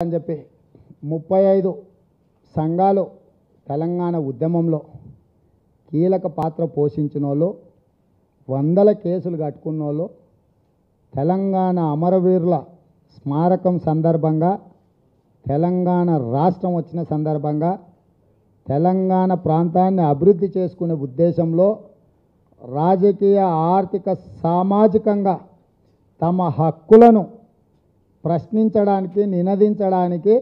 అని చెప్పి ముప్పై ఐదు సంఘాలు తెలంగాణ ఉద్యమంలో కీలక పాత్ర పోషించిన వాళ్ళు వందల కేసులు కట్టుకున్న వాళ్ళు తెలంగాణ అమరవీరుల స్మారకం సందర్భంగా తెలంగాణ రాష్ట్రం వచ్చిన సందర్భంగా తెలంగాణ ప్రాంతాన్ని అభివృద్ధి చేసుకునే ఉద్దేశంలో రాజకీయ ఆర్థిక సామాజికంగా తమ హక్కులను ప్రశ్నించడానికి నినదించడానికి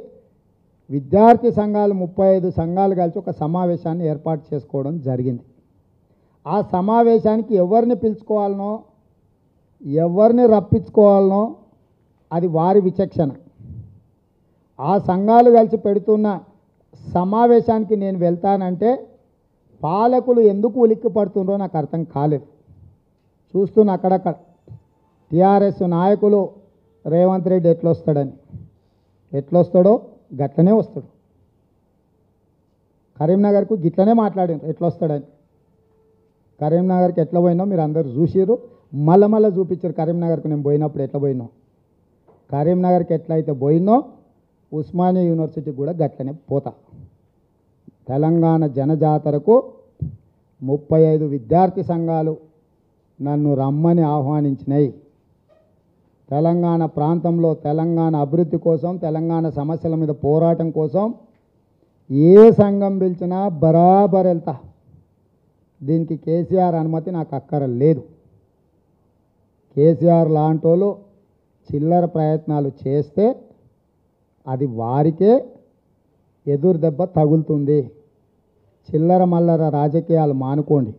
విద్యార్థి సంఘాలు ముప్పై ఐదు సంఘాలు కలిసి ఒక సమావేశాన్ని ఏర్పాటు చేసుకోవడం జరిగింది. ఆ సమావేశానికి ఎవరిని పిలుచుకోవాలనో ఎవరిని రప్పించుకోవాలనో అది వారి విచక్షణ. ఆ సంఘాలు కలిసి పెడుతున్న సమావేశానికి నేను వెళ్తానంటే పాలకులు ఎందుకు ఉలిక్కి పడుతుండో నాకు అర్థం కాలేదు. చూస్తున్న అక్కడక్కడ టీఆర్ఎస్ నాయకులు రేవంత్ రెడ్డి ఎట్లొస్తాడని? ఎట్లొస్తాడో గట్లనే వస్తాడు. కరీంనగర్కు గిట్లనే మాట్లాడారు ఎట్లొస్తాడని. కరీంనగర్కి ఎట్లా పోయినా మీరు అందరు చూసిర్రు. మళ్ళా మళ్ళీ చూపించారు కరీంనగర్కు నేను పోయినప్పుడు ఎట్లా పోయినా? కరీంనగర్కి ఎట్లయితే పోయినో ఉస్మానియా యూనివర్సిటీకి కూడా గట్లనే పోతా. తెలంగాణ జనజాతరకు ముప్పై ఐదు విద్యార్థి సంఘాలు నన్ను రమ్మని ఆహ్వానించినాయి. తెలంగాణ ప్రాంతంలో తెలంగాణ అభివృద్ధి కోసం తెలంగాణ సమస్యల మీద పోరాటం కోసం ఏ సంఘం పిలిచినా బరాబర్ వెళ్తా. దీనికి కేసీఆర్ అనుమతి నాకు అక్కర లేదు. కేసీఆర్ లాంటోళ్ళు చిల్లర ప్రయత్నాలు చేస్తే అది వారికే ఎదురు దెబ్బ తగులుతుంది. చిల్లర మల్లర రాజకీయాలు మానుకోండి.